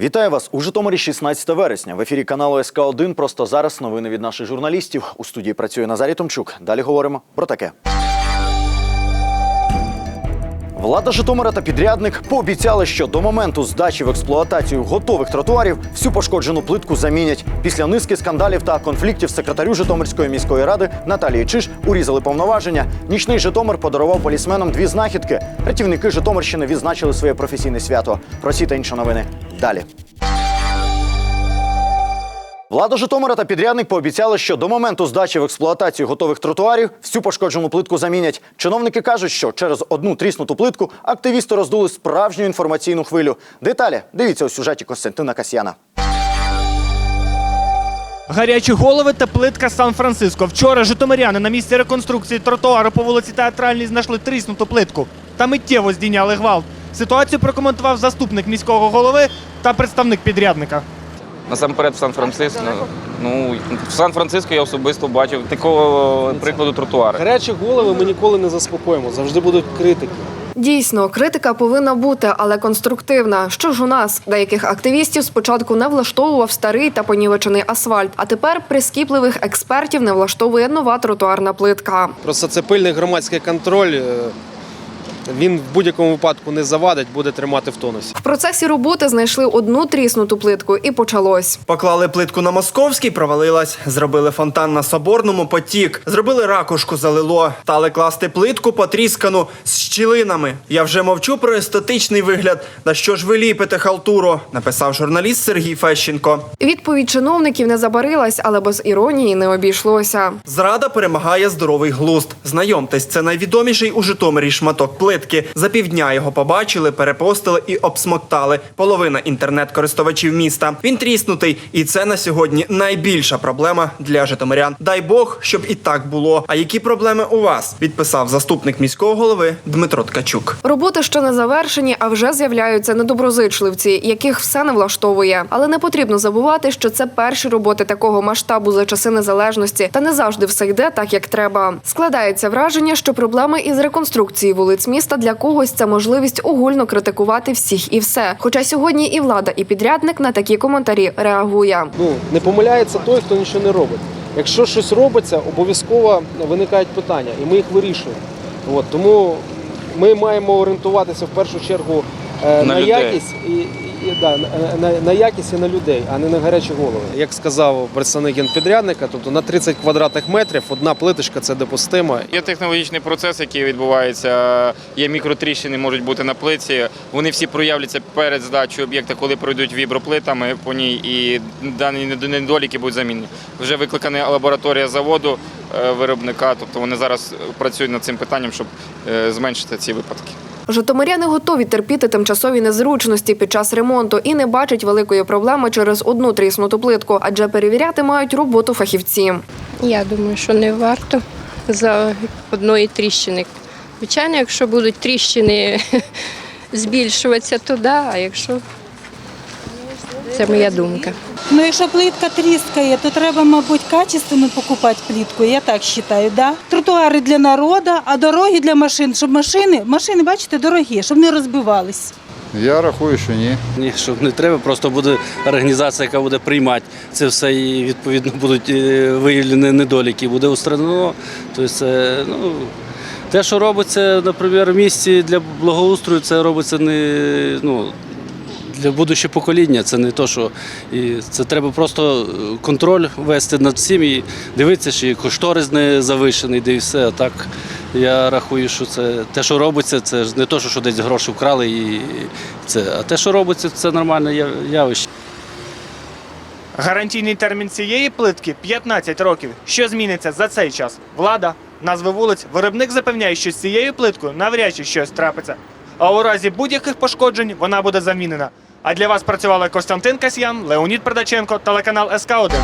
Вітаю вас у Житомирі 16 вересня. В ефірі каналу СК 1 Просто зараз новини від наших журналістів. У студії працює Назарій Томчук. Далі говоримо про таке. Влада Житомира та підрядник пообіцяли, що до моменту здачі в експлуатацію готових тротуарів всю пошкоджену плитку замінять. Після низки скандалів та конфліктів секретарю Житомирської міської ради Наталії Чиш урізали повноваження. Нічний Житомир подарував полісменам дві знахідки. Рятівники Житомирщини відзначили своє професійне свято. Про ці та інші новини далі. Влада Житомира та підрядник пообіцяли, що до моменту здачі в експлуатацію готових тротуарів всю пошкоджену плитку замінять. Чиновники кажуть, що через одну тріснуту плитку активісти роздули справжню інформаційну хвилю. Деталі дивіться у сюжеті Костянтина Касьяна. Гарячі голови та плитка Сан-Франциско. Вчора житомиряни на місці реконструкції тротуару по вулиці Театральній знайшли тріснуту плитку та миттєво здійняли гвалт. Ситуацію прокоментував заступник міського голови та представник підрядника. Насамперед в Сан-Франциско. Ну, в Сан-Франциско я особисто бачив такого прикладу тротуари. Гарячі голови ми ніколи не заспокоїмо, завжди будуть критики. Дійсно, критика повинна бути, але конструктивна. Що ж у нас деяких активістів спочатку не влаштовував старий та понівечений асфальт, а тепер прискіпливих експертів не влаштовує нова тротуарна плитка. Просто це пильний громадський контроль. Він в будь-якому випадку не завадить, буде тримати в тонусі. В процесі роботи знайшли одну тріснуту плитку, і почалось. Поклали плитку на московський, провалилась. Зробили фонтан на соборному, потік. Зробили ракушку, залило. Стали класти плитку потріскану з щілинами. Я вже мовчу про естетичний вигляд. На що ж ви ліпите халтуру? Написав журналіст Сергій Фещенко. Відповідь чиновників не забарилась, але без іронії не обійшлося. Зрада перемагає здоровий глузд. Знайомтесь, це найвідоміший у Житомирі шматок плитки. За півдня його побачили, перепостили і обсмоктали. Половина інтернет-користувачів міста. Він тріснутий, і це на сьогодні найбільша проблема для житомирян. Дай Бог, щоб і так було. А які проблеми у вас? Відписав заступник міського голови Дмитро Ткачук. Роботи ще не завершені, а вже з'являються недоброзичливці, яких все не влаштовує. Але не потрібно забувати, що це перші роботи такого масштабу за часи незалежності, та не завжди все йде так, як треба. Складається враження, що проблеми із реконструкції вулиць міста для когось це можливість огульно критикувати всіх і все. Хоча сьогодні і влада, і підрядник на такі коментарі реагує. Ну не помиляється той, хто нічого не робить. Якщо щось робиться, обов'язково виникають питання, і ми їх вирішуємо. От тому ми маємо орієнтуватися в першу чергу е, На на, якість і да, на, на, на якість і на людей, а не на гарячі голови. Як сказав представник генпідрядника, тобто на 30 квадратних метрів одна плиточка це допустимо. Є технологічний процес, який відбувається. Є мікротріщини, можуть бути на плиці. Вони всі проявляться перед здачею об'єкта, коли пройдуть віброплитами по ній, і дані недоліки будуть замінені. Вже викликана лабораторія заводу е, виробника, тобто вони зараз працюють над цим питанням, щоб е, зменшити ці випадки. Житомиряни готові терпіти тимчасові незручності під час ремонту і не бачать великої проблеми через одну тріснуту плитку, адже перевіряти мають роботу фахівці. Я думаю, що не варто за одної тріщини. Звичайно, якщо будуть тріщини збільшуватися, то да, а якщо це моя думка. Ну, якщо плитка тріскає, то треба, мабуть, качественно покупати плитку, я так вважаю, да? Тротуари для народу, а дороги для машин, щоб машини, машини, бачите, дорогі, щоб не розбивались. Я рахую, що ні. Ні, що не треба, просто буде організація, яка буде приймати це все і відповідно будуть е, виявлені недоліки, буде устранено. Тобто це, ну, те, що робиться, наприклад, в місті для благоустрою, це робиться не ну, для будущого покоління. Це не то, що і це треба просто е, контроль вести над всім і дивитися, що і кошторис не завишений, де і все. А так я рахую, що це те, що робиться, це не то, що десь гроші вкрали і це, а те, що робиться, це нормальне явище. Гарантійний термін цієї плитки 15 років. Що зміниться за цей час? Влада, назви вулиць, виробник запевняє, що з цією плиткою навряд чи щось трапиться. А у разі будь-яких пошкоджень вона буде замінена. А для вас працювали Костянтин Касьян, Леонід Продаченко, телеканал СК 1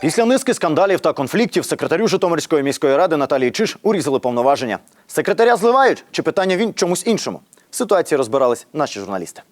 Після низки скандалів та конфліктів секретарю Житомирської міської ради Наталії Чиш урізали повноваження. Секретаря зливають чи питання він чомусь іншому? В ситуації розбирались наші журналісти.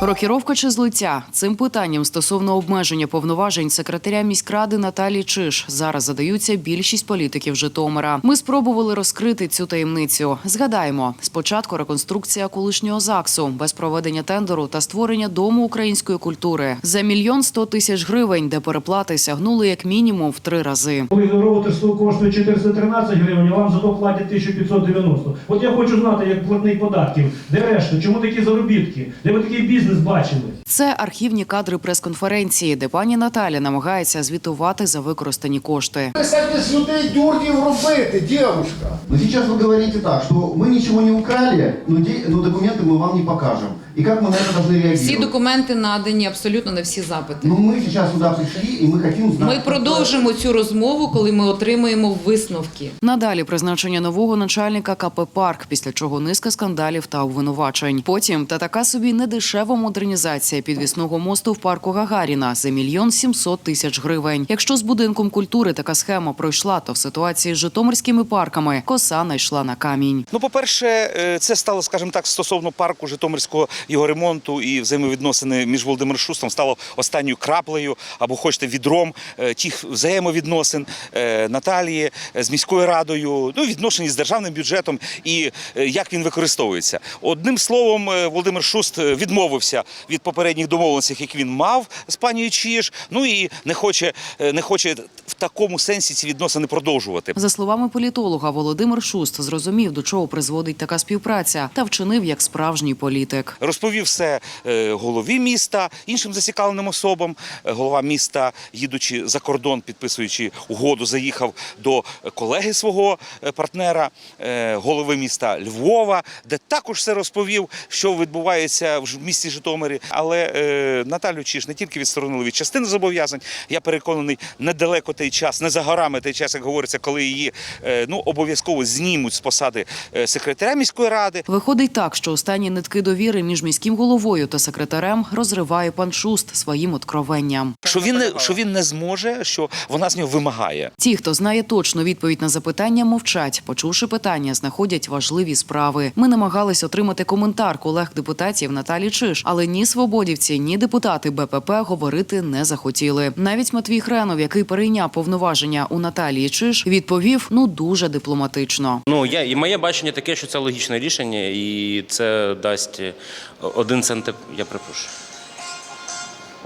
Рокіровка чи злиття цим питанням стосовно обмеження повноважень секретаря міськради Наталії Чиш зараз задаються більшість політиків Житомира. Ми спробували розкрити цю таємницю. Згадаємо, спочатку реконструкція колишнього ЗАГСу без проведення тендеру та створення дому української культури за мільйон сто тисяч гривень, де переплати сягнули як мінімум в три рази. Коли роутер коштує 413 гривень, а вам зато платять 1590. От я хочу знати, як платник податків, де решта, чому такі заробітки, де ви такий бізнес бачили? Це архівні кадри прес-конференції, де пані Наталя намагається звітувати за використані кошти. Перестаньте з людей дурнів робити, дівушка. Но сейчас вы говорите так, что мы ничего не украли, но, де- но документы мы вам не покажем. И как мы на это должны реагировать? Всі документи надані абсолютно на всі запити. Но мы сейчас сюда пришли, и мы хотим знать... Ми продовжимо цю розмову, коли ми отримаємо висновки. Надалі призначення нового начальника КП Парк, після чого низка скандалів та обвинувачень. Потім та така собі недешева модернізація підвісного мосту в парку Гагаріна за мільйон сімсот тисяч гривень. Якщо з будинком культури така схема пройшла, то в ситуації з житомирськими парками коса найшла на камінь. Ну, по-перше, е, це стало, скажімо так, стосовно парку Житомирського його ремонту і взаємовідносини між Володимиром Шустом стало останньою краплею або хочете відром е, тих взаємовідносин е, Наталії е, з міською радою, ну відношення з державним бюджетом і як він використовується. Одним словом, Володимир Шуст відмовився від попередніх домовленостей, які він мав з панією Чіж. Ну і не хоче, не хоче в такому сенсі ці відносини продовжувати. За словами політолога, Володимир Шуст зрозумів, до чого призводить така співпраця, та вчинив як справжній політик. Розповів все е, голові міста, іншим зацікавленим особам. Е, Голова міста, їдучи за кордон, підписуючи угоду, заїхав до колеги свого е, партнера, голови міста Львова, де також все розповів, що відбувається в місті Житомирі. Але Наталю Чіш не тільки відсторонили від частини зобов'язань. Я переконаний, недалеко той час, не за горами той час, як говориться, коли її ну обов'язково знімуть з посади секретаря міської ради. Виходить так, що останні нитки довіри між міським головою та секретарем розриває пан Шуст своїм откровенням. Що він не що він не зможе, що вона з нього вимагає. Ті, хто знає точну відповідь на запитання, мовчать. Почувши питання, знаходять важливі справи. Ми намагались отримати коментар колег депутатів Наталі Чиш, але ні свободівці, ні депутати БПП говорити не захотіли. Навіть Матвій Хренов, який перейняв повноваження у Наталії Чиш, відповів ну дуже дипломатично. Ну я і моє бачення таке, що це логічне рішення, і це дасть один центр. Я припрошую.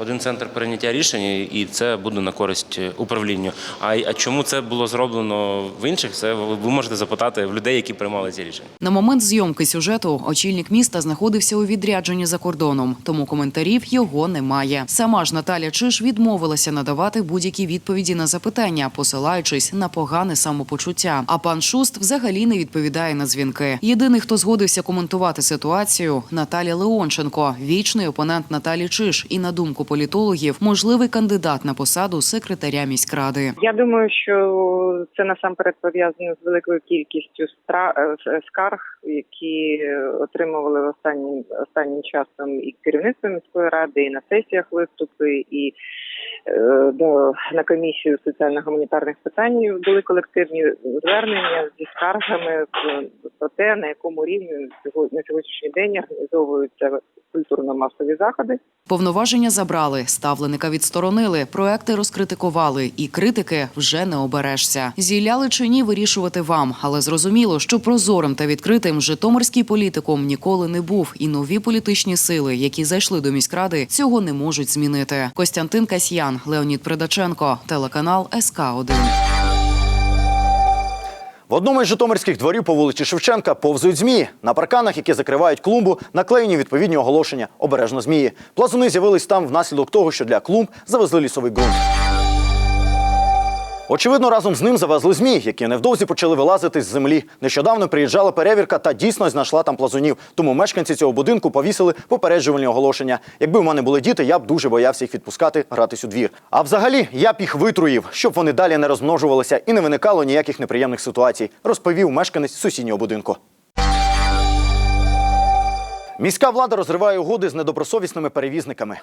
Один центр прийняття рішення, і це буде на користь е, управлінню. А, а чому це було зроблено в інших? Це ви можете запитати в людей, які приймали ці рішення. На момент зйомки сюжету очільник міста знаходився у відрядженні за кордоном, тому коментарів його немає. Сама ж Наталя Чиш відмовилася надавати будь-які відповіді на запитання, посилаючись на погане самопочуття. А пан Шуст взагалі не відповідає на дзвінки. Єдиний, хто згодився коментувати ситуацію, Наталя Леонченко, вічний опонент Наталі Чиш, і на думку політологів, можливий кандидат на посаду секретаря міськради. Я думаю, що це насамперед пов'язано з великою кількістю стра- е, скарг, які отримували в останнім останнім часом і керівництво міської ради, і на сесіях виступи, і е, до на комісію соціально-гуманітарних питань були колективні звернення зі скаргами е, про те, на якому рівні на сьогоднішній день організовуються культурно-масові заходи. Повноваження забрали, ставленика відсторонили, проекти розкритикували, і критики вже не оберешся. Зіляли чи ні вирішувати вам, але зрозуміло, що прозорим та відкритим житомирський політикум ніколи не був, і нові політичні сили, які зайшли до міськради, цього не можуть змінити. Костянтин Касьян, Леонід Придаченко, телеканал СК 1 В одному із житомирських дворів по вулиці Шевченка повзують змії. На парканах, які закривають клумбу, наклеєні відповідні оголошення «Обережно змії». Плазуни з'явились там внаслідок того, що для клумб завезли лісовий ґрунт. Очевидно, разом з ним завезли змій, які невдовзі почали вилазити з землі. Нещодавно приїжджала перевірка та дійсно знайшла там плазунів. Тому мешканці цього будинку повісили попереджувальні оголошення. Якби в мене були діти, я б дуже боявся їх відпускати гратись у двір. А взагалі я б їх витруїв, щоб вони далі не розмножувалися і не виникало ніяких неприємних ситуацій, розповів мешканець сусіднього будинку. Міська влада розриває угоди з недобросовісними перевізниками.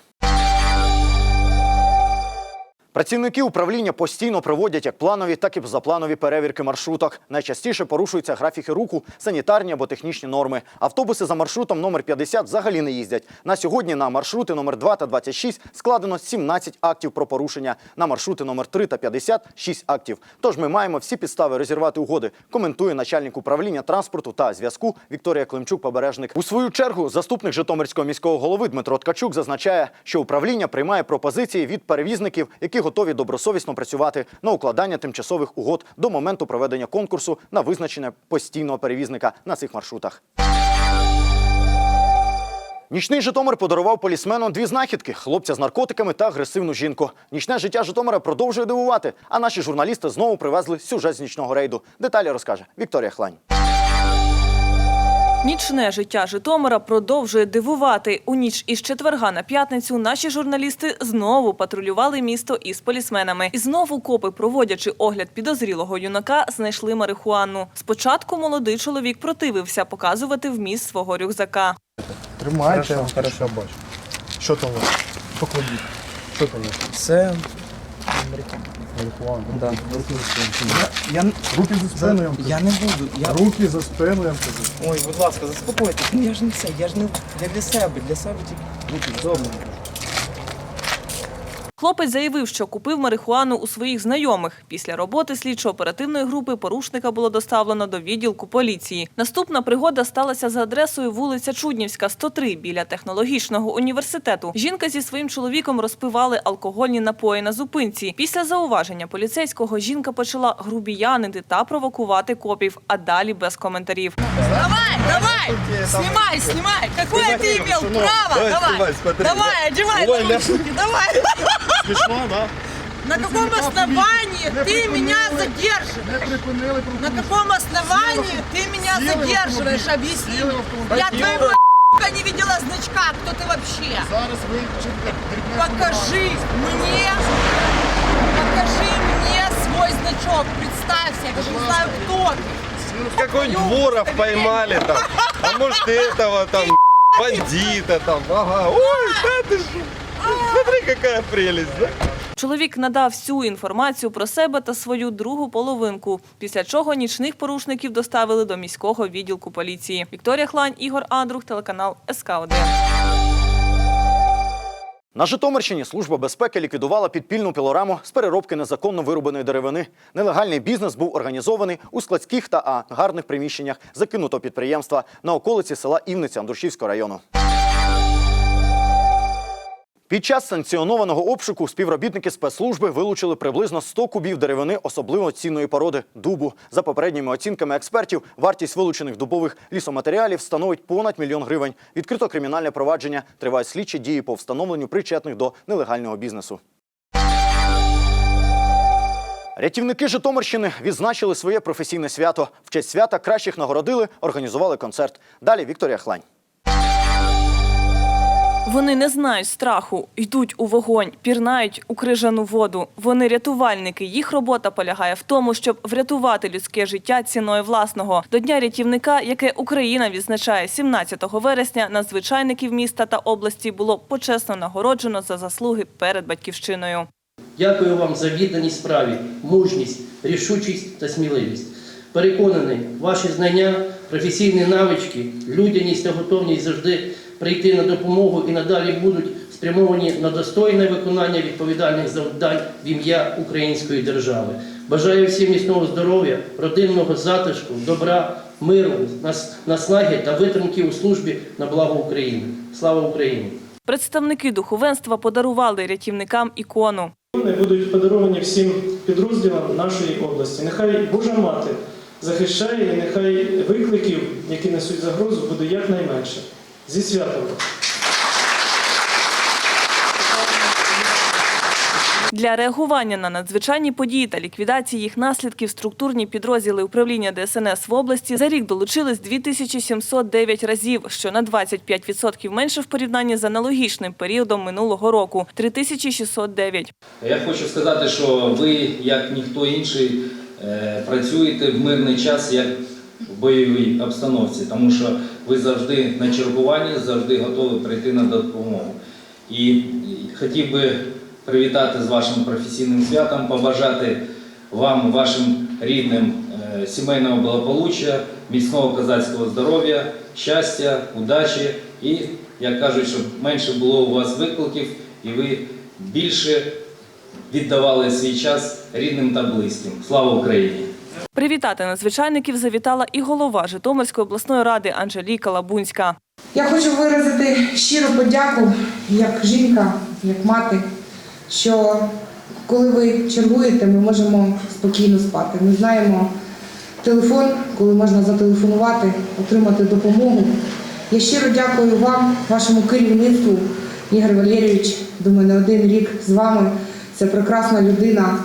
Працівники управління постійно проводять як планові, так і позапланові перевірки маршруток. Найчастіше порушуються графіки руху, санітарні або технічні норми. Автобуси за маршрутом номер 50 взагалі не їздять. На сьогодні на маршрути номер 2 та 26 складено 17 актів про порушення. На маршрути номер 3 та 50 – 6 актів. Тож ми маємо всі підстави розірвати угоди, коментує начальник управління транспорту та зв'язку Вікторія Климчук-Побережник. У свою чергу заступник Житомирського міського голови Дмитро Ткачук зазначає, що управління приймає пропозиції від перевізників, які готові добросовісно працювати на укладання тимчасових угод до моменту проведення конкурсу на визначення постійного перевізника на цих маршрутах. Нічний Житомир подарував полісмену дві знахідки: хлопця з наркотиками та агресивну жінку. Нічне життя Житомира продовжує дивувати. А наші журналісти знову привезли сюжет з нічного рейду. Деталі розкаже Вікторія Хлань. Нічне життя Житомира продовжує дивувати. У ніч із четверга на п'ятницю наші журналісти знову патрулювали місто із полісменами. І знову копи, проводячи огляд підозрілого юнака, знайшли марихуану. Спочатку молодий чоловік противився показувати вміст свого рюкзака. Тримайте. Хорошо, хорошо, бачу. Що там у вас? Покладіть. Що там у вас? Це Марихуана. Да. Руки за спину. я, Руки за спину, я вам кажу. я не буду. Я... Руки за спину, я вам кажу. Ой, будь ласка, заспокойтесь. Ну я ж не це, я ж не я для себе, для себе тільки. Руки за спину. Хлопець заявив, що купив марихуану у своїх знайомих. Після роботи слідчо-оперативної групи порушника було доставлено до відділку поліції. Наступна пригода сталася за адресою вулиця Чуднівська, 103, біля технологічного університету. Жінка зі своїм чоловіком розпивали алкогольні напої на зупинці. Після зауваження поліцейського жінка почала грубіянити та провокувати копів, а далі без коментарів. Давай, давай, снимай, снимай. Какое ты имел право? Давай, давай, одевай наручники, давай. Смішно, да? На каком основании ты меня задерживаешь? На каком основании ты меня задерживаешь? Объясни. Я твоего не видела значка, кто ты вообще. Зараз ви вчите Покажи мне, покажи мне свой значок. Представься, я даже не знаю, кто ты. Какой-нибудь воров поймали там. А может этого там бандита там. Ага. Ой, да ты? Смотри, какая прелесть, да? Чоловік надав всю інформацію про себе та свою другу половинку, після чого нічних порушників доставили до міського відділку поліції. Вікторія Хлань, Ігор Андрух, телеканал СК 1 На Житомирщині служба безпеки ліквідувала підпільну пілораму з переробки незаконно вирубаної деревини. Нелегальний бізнес був організований у складських та ангарних приміщеннях закинутого підприємства на околиці села Івниця Андрушівського району. Під час санкціонованого обшуку співробітники спецслужби вилучили приблизно 100 кубів деревини особливо цінної породи дубу. За попередніми оцінками експертів, вартість вилучених дубових лісоматеріалів становить понад мільйон гривень. Відкрито кримінальне провадження. Тривають слідчі дії по встановленню причетних до нелегального бізнесу. Рятівники Житомирщини відзначили своє професійне свято. В честь свята кращих нагородили, організували концерт. Далі Вікторія Хлань. Вони не знають страху, йдуть у вогонь, пірнають у крижану воду. Вони рятувальники. Їх робота полягає в тому, щоб врятувати людське життя ціною власного. До дня рятівника, яке Україна відзначає 17 вересня, надзвичайників міста та області було почесно нагороджено за заслуги перед батьківщиною. Дякую вам за відданість справі, мужність, рішучість та сміливість. Переконаний, ваші знання, професійні навички, людяність та готовність завжди прийти на допомогу і надалі будуть спрямовані на достойне виконання відповідальних завдань в ім'я української держави. Бажаю всім міцного здоров'я, родинного затишку, добра, миру, нас- наснаги та витримки у службі на благо України. Слава Україні! Представники духовенства подарували рятівникам ікону. Вони будуть подаровані всім підрозділам нашої області. Нехай Божа мати захищає і нехай викликів, які несуть загрозу, буде якнайменше. Зі святом! Для реагування на надзвичайні події та ліквідації їх наслідків структурні підрозділи управління ДСНС в області за рік долучились 2709 разів, що на 25% менше в порівнянні з аналогічним періодом минулого року 3609. Я хочу сказати, що ви, як ніхто інший, е, працюєте в мирний час як бойовій обстановці, тому що ви завжди на чергуванні, завжди готові прийти на допомогу. І хотів би привітати з вашим професійним святом, побажати вам, вашим рідним е, сімейного благополуччя, міцного козацького здоров'я, щастя, удачі і, як кажуть, щоб менше було у вас викликів і ви більше віддавали свій час рідним та близьким. Слава Україні! Привітати надзвичайників завітала і голова Житомирської обласної ради Анжеліка Лабунська. Я хочу виразити щиру подяку як жінка, як мати, що коли ви чергуєте, ми можемо спокійно спати. Ми знаємо телефон, коли можна зателефонувати, отримати допомогу. Я щиро дякую вам, вашому керівництву, Ігор Валерійович. Думаю, не один рік з вами. Це прекрасна людина.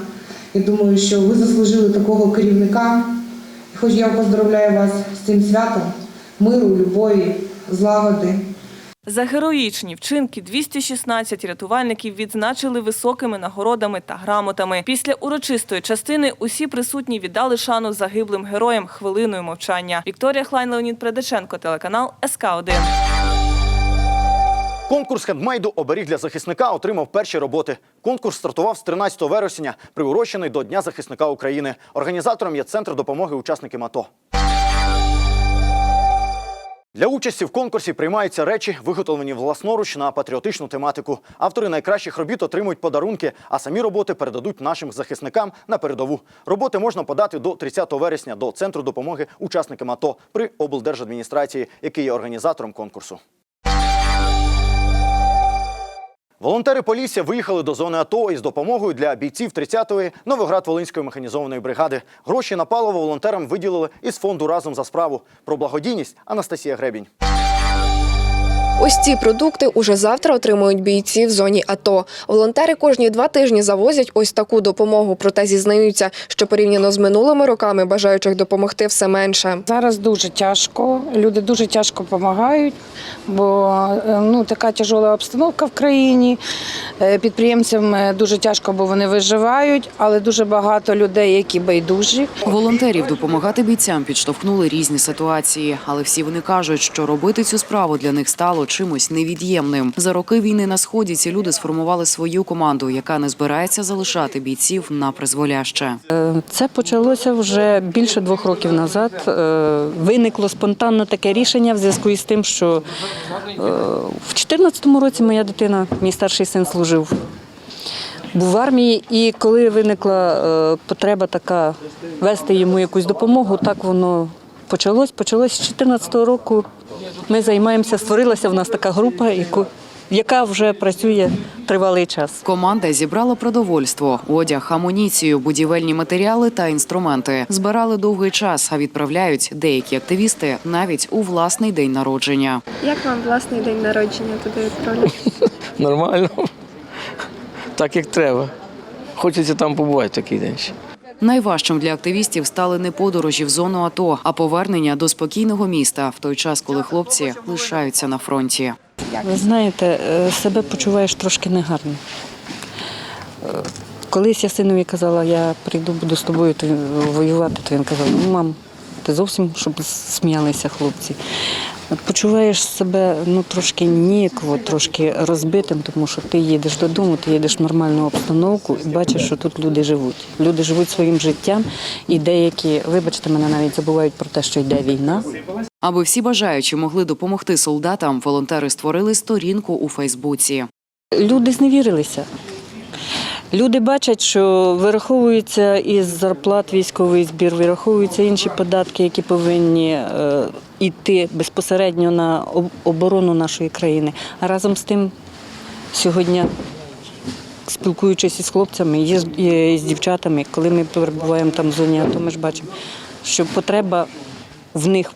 Я думаю, що ви заслужили такого керівника. Хоч я поздравляю вас з цим святом, миру, любові, злагоди. За героїчні вчинки 216 рятувальників відзначили високими нагородами та грамотами. Після урочистої частини усі присутні віддали шану загиблим героям хвилиною мовчання. Вікторія Хлайн, Леонід Предаченко, телеканал СК 1 Конкурс хендмейду Оберіг для захисника отримав перші роботи. Конкурс стартував з 13 вересня, приурочений до Дня захисника України. Організатором є центр допомоги учасникам АТО. Для участі в конкурсі приймаються речі, виготовлені власноруч на патріотичну тематику. Автори найкращих робіт отримують подарунки, а самі роботи передадуть нашим захисникам на передову. Роботи можна подати до 30 вересня до центру допомоги учасникам АТО при облдержадміністрації, який є організатором конкурсу. Волонтери Полісся виїхали до зони АТО із допомогою для бійців 30-ї Новоград-Волинської механізованої бригади. Гроші на паливо волонтерам виділили із фонду разом за справу. Про благодійність Анастасія Гребінь. Ось ці продукти уже завтра отримують бійці в зоні АТО. Волонтери кожні два тижні завозять ось таку допомогу, проте зізнаються, що порівняно з минулими роками бажаючих допомогти все менше. Зараз дуже тяжко. Люди дуже тяжко допомагають, бо е, ну така тяжола обстановка в країні. Е, Підприємцям е, дуже тяжко, бо вони виживають, але дуже багато людей, які байдужі. Волонтерів допомагати бійцям підштовхнули різні ситуації, але всі вони кажуть, що робити цю справу для них стало чимось невід'ємним. За роки війни на сході ці люди сформували свою команду, яка не збирається залишати бійців на призволяще. Е, Це почалося вже більше двох років назад. Е, Виникло спонтанно таке рішення в зв'язку із тим, що е, в 2014 році моя дитина, мій старший син, служив. Був в армії, і коли виникла потреба така вести йому якусь допомогу, так воно почалось. Почалось з 2014 року. Ми займаємося, створилася в нас така група, яку, яка вже працює тривалий час. Команда зібрала продовольство, одяг, амуніцію, будівельні матеріали та інструменти. Збирали довгий час, а відправляють деякі активісти навіть у власний день народження. Як вам власний день народження туди відправляють? Нормально. Так як треба. Хочеться там побувати такий день. ще. Найважчим для активістів стали не подорожі в зону АТО, а повернення до спокійного міста в той час, коли хлопці лишаються на фронті. Ви знаєте, е, себе почуваєш трошки негарно. Е, Колись я синові казала, я прийду, буду з тобою то воювати, то він казав, ну мам, ти зовсім щоб сміялися хлопці. Почуваєш себе ну, трошки ніяково, трошки розбитим, тому що ти їдеш додому, ти їдеш в нормальну обстановку і бачиш, що тут люди живуть. Люди живуть своїм життям, і деякі, вибачте мене, навіть забувають про те, що йде війна. Аби всі бажаючі могли допомогти солдатам, волонтери створили сторінку у Фейсбуці. Люди зневірилися. Люди бачать, що вираховується із зарплат військовий збір, вираховуються інші податки, які повинні е, йти безпосередньо на оборону нашої країни. А разом з тим сьогодні, спілкуючись із хлопцями, і з, дівчатами, коли ми перебуваємо там в зоні АТО, ми ж бачимо, що потреба в них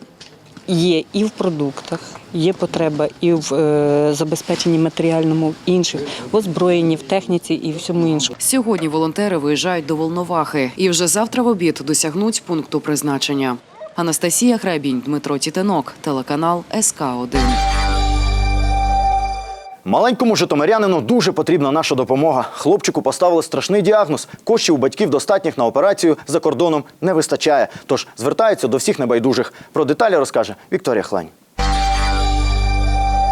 є і в продуктах, є потреба і в е, забезпеченні матеріальному інших, в озброєнні, в техніці і всьому іншому. Сьогодні волонтери виїжджають до Волновахи і вже завтра в обід досягнуть пункту призначення. Анастасія Храбінь, Дмитро Тітинок, телеканал СК 1 Маленькому житомирянину дуже потрібна наша допомога. Хлопчику поставили страшний діагноз. Коштів у батьків достатніх на операцію за кордоном не вистачає. Тож звертаються до всіх небайдужих. Про деталі розкаже Вікторія Хлань.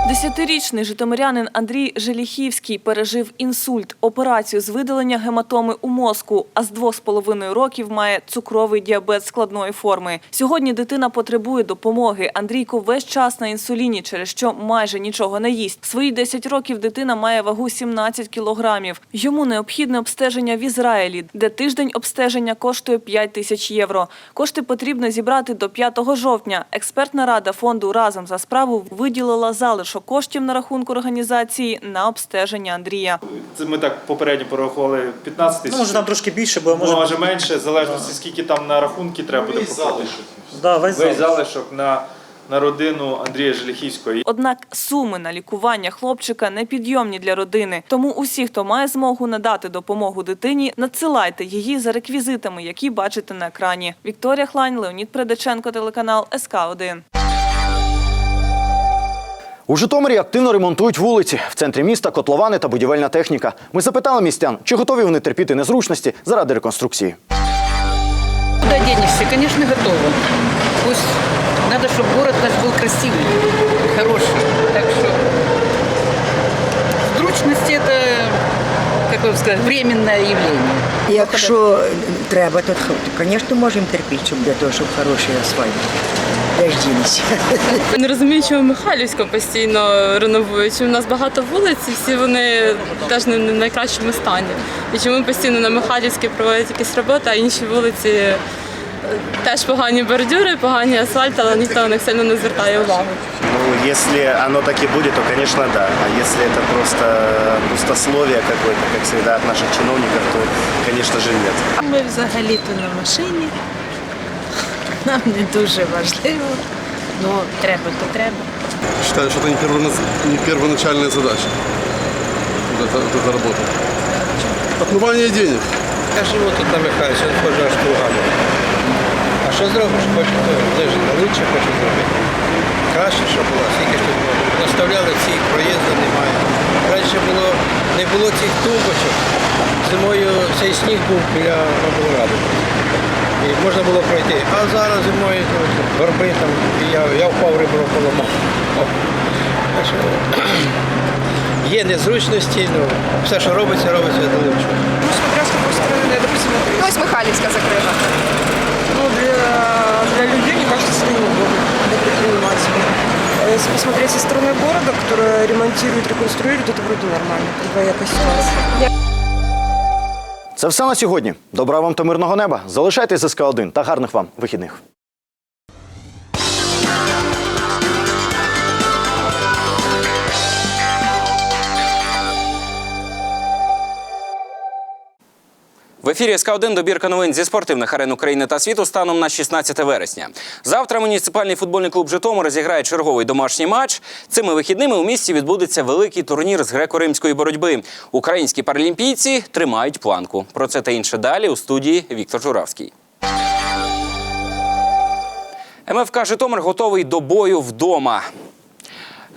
Десятирічний житомирянин Андрій Желіхівський пережив інсульт, операцію з видалення гематоми у мозку, а з двох з половиною років має цукровий діабет складної форми. Сьогодні дитина потребує допомоги. Андрійко весь час на інсуліні, через що майже нічого не їсть. Свої 10 років дитина має вагу 17 кілограмів. Йому необхідне обстеження в Ізраїлі, де тиждень обстеження коштує 5 тисяч євро. Кошти потрібно зібрати до 5 жовтня. Експертна рада фонду разом за справу виділила залишок коштів на рахунку організації на обстеження Андрія. Це ми так попередньо порахували 15 тисяч. Ну, може там трошки більше, бо може. може менше, в залежності скільки там на рахунки треба буде проплатити. Да, весь Весь залишок на, на родину Андрія Желіхівського. Однак суми на лікування хлопчика непідйомні для родини. Тому усі, хто має змогу надати допомогу дитині, надсилайте її за реквізитами, які бачите на екрані. Вікторія Хлань, Леонід Предаченко, телеканал СК 1 У Житомирі активно ремонтують вулиці. В центрі міста котловани та будівельна техніка. Ми запитали містян, чи готові вони терпіти незручності заради реконструкції. Куда денешься? Конечно, готова. Пусть надо, чтобы город наш был красивый, хороший. Так что зручность это, как вам сказать, временное явление. Якщо треба, то, звісно, можемо терпіти, щоб для того, щоб хороший асфальт. Де ж? Не розумію, чому Михайлівську постійно реновують. У нас багато вулиць, і всі вони теж не в найкращому стані. І чому постійно на Михайлівській проводять якісь роботи, а інші вулиці е, теж погані бордюри, погані асфальт, але ніхто на них сильно не звертає увагу. Ну, если оно так и будет, то, конечно, да. А если это просто пустословие какое-то, как всегда, от наших чиновников, то, конечно же, нет. Ми взагалі-то на машині Нам не дуже важливо. Ну, треба, то треба. Считаю, что это не, первонац- не первоначальная задача. Вот это, вот эта работа. Отмывание денег. Я живу тут на Михайлівську, ходжу аж кругами. А що зробиш? Хочу то лежить на лучше, хочу зробити. Краще, щоб було, скільки ж тут було. Наставляли ці проїзду немає. Раніше було, не було цих тумбочок. Зимою цей сніг був біля облради. І можна було пройти. А зараз зимою тут горби там, і я, я впав ребро поламав. О. Так що є незручності, ну, все, що робиться, робиться для лучшого. Ну, ось Михайлівська закрита. Ну, для, для людей, мне кажется, это неудобно, для предпринимателей. А Если посмотреть со стороны города, которая ремонтирует, реконструирует, это вроде нормально, двоякая ситуация. Це все на сьогодні. Добра вам та мирного неба. Залишайтесь СК 1 та гарних вам вихідних. В ефірі СК 1 добірка новин зі спортивних арен України та світу станом на 16 вересня. Завтра муніципальний футбольний клуб Житомир зіграє черговий домашній матч. Цими вихідними у місті відбудеться великий турнір з греко-римської боротьби. Українські паралімпійці тримають планку. Про це та інше далі у студії Віктор Журавський. МФК Житомир готовий до бою вдома.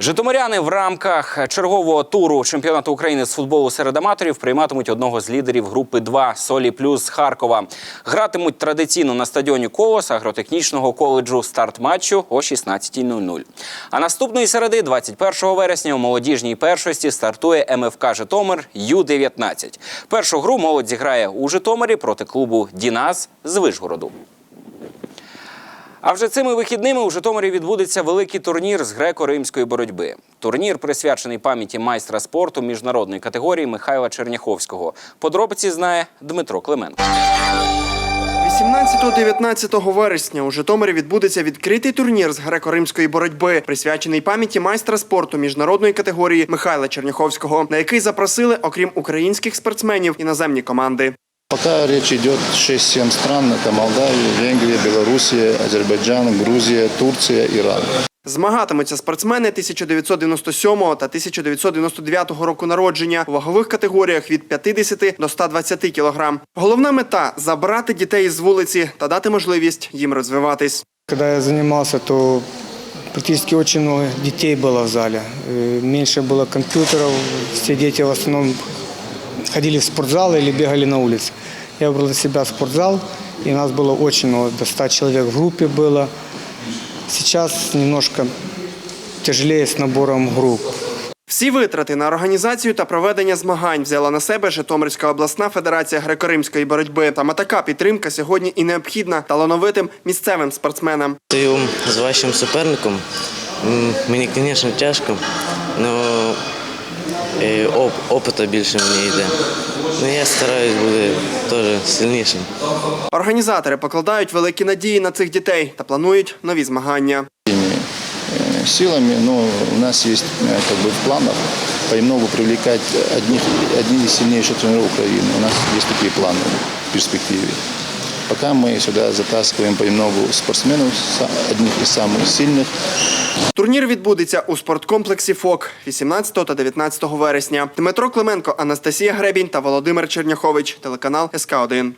Житомиряни в рамках чергового туру чемпіонату України з футболу серед аматорів прийматимуть одного з лідерів групи 2 Солі Плюс з Харкова. Гратимуть традиційно на стадіоні Колос агротехнічного коледжу старт матчу о 16.00. А наступної середи, 21 вересня, у молодіжній першості стартує МФК Житомир Ю-19. Першу гру молодь зіграє у Житомирі проти клубу Дінас з Вишгороду. А вже цими вихідними у Житомирі відбудеться великий турнір з греко-римської боротьби. Турнір присвячений пам'яті майстра спорту міжнародної категорії Михайла Черняховського. Подробиці знає Дмитро Клименко. 18-19 вересня у Житомирі відбудеться відкритий турнір з греко-римської боротьби, присвячений пам'яті майстра спорту міжнародної категорії Михайла Черняховського, на який запросили, окрім українських спортсменів, іноземні команди. Пока речь идет 6-7 стран. Это Молдавия, Венгрия, Белоруссия, Азербайджан, Грузия, Турция, Иран. Змагатимуться спортсмени 1997 та 1999 року народження у вагових категоріях від 50 до 120 кілограм. Головна мета забрати дітей з вулиці та дати можливість їм розвиватись. Когда я занимался, то практически очень много детей было в зале. Э, Меньше было компьютеров, все дети в основном ходили в спортзал или бегали на улице. Я выбрал для себя спортзал, и нас было очень много, до 100 человек в группе было. Сейчас немножко тяжелее с набором групп. Всі витрати на організацію та проведення змагань взяла на себе Житомирська обласна федерація греко-римської боротьби. Саме така підтримка сьогодні і необхідна талановитим місцевим спортсменам. Стою з вашим суперником. М, Мені, звісно, тяжко, але оп, опиту більше мені йде. Ну, я стараюсь бути теж сильнішим. Організатори покладають великі надії на цих дітей та планують нові змагання. э, силами, но у нас есть э, как бы в планах понемногу привлекать одних, одних из сильнейших тренеров Украины. У нас есть такие планы в перспективе. Пока мы сюда затаскиваем понемногу спортсменов, са- одних из самых сильных. Турнір відбудеться у спорткомплексі ФОК 18 та 19 вересня. Дмитро Клименко, Анастасія Гребінь та Володимир Черняхович. Телеканал СК 1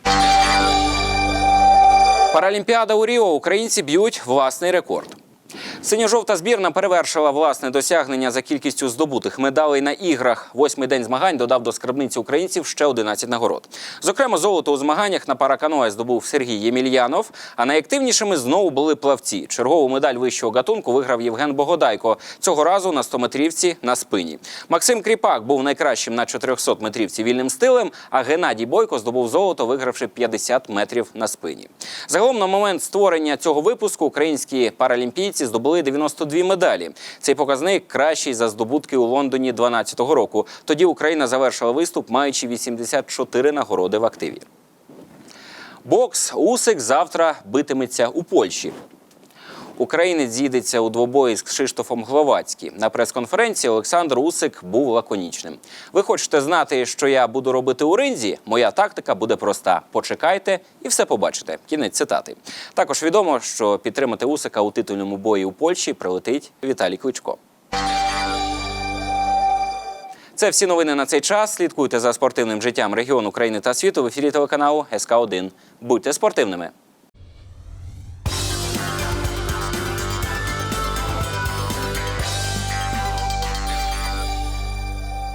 Паралімпіада у Ріо українці б'ють власний рекорд. Синьо-жовта збірна перевершила власне досягнення за кількістю здобутих медалей на іграх. Восьмий день змагань додав до скарбниці українців ще 11 нагород. Зокрема, золото у змаганнях на параканоe здобув Сергій Ємельянов. А найактивнішими знову були плавці. Чергову медаль вищого гатунку виграв Євген Богодайко. Цього разу на 100-метрівці на спині. Максим Кріпак був найкращим на 400 метрівці вільним стилем. А Геннадій Бойко здобув золото, вигравши 50 метрів на спині. Загалом на момент створення цього випуску українські паралімпійці здобули 92 медалі. Цей показник кращий за здобутки у Лондоні 2012 року. Тоді Україна завершила виступ, маючи 84 нагороди в активі. Бокс Усик завтра битиметься у Польщі. Українець з'їдеться у двобої з Кшиштофом Гловацьким. На прес-конференції Олександр Усик був лаконічним. Ви хочете знати, що я буду робити у ринзі? Моя тактика буде проста. Почекайте і все побачите. Кінець цитати. Також відомо, що підтримати Усика у титульному бої у Польщі прилетить Віталій Кличко. Це всі новини на цей час. Слідкуйте за спортивним життям регіону України та світу в ефірі телеканалу СК 1 Будьте спортивними.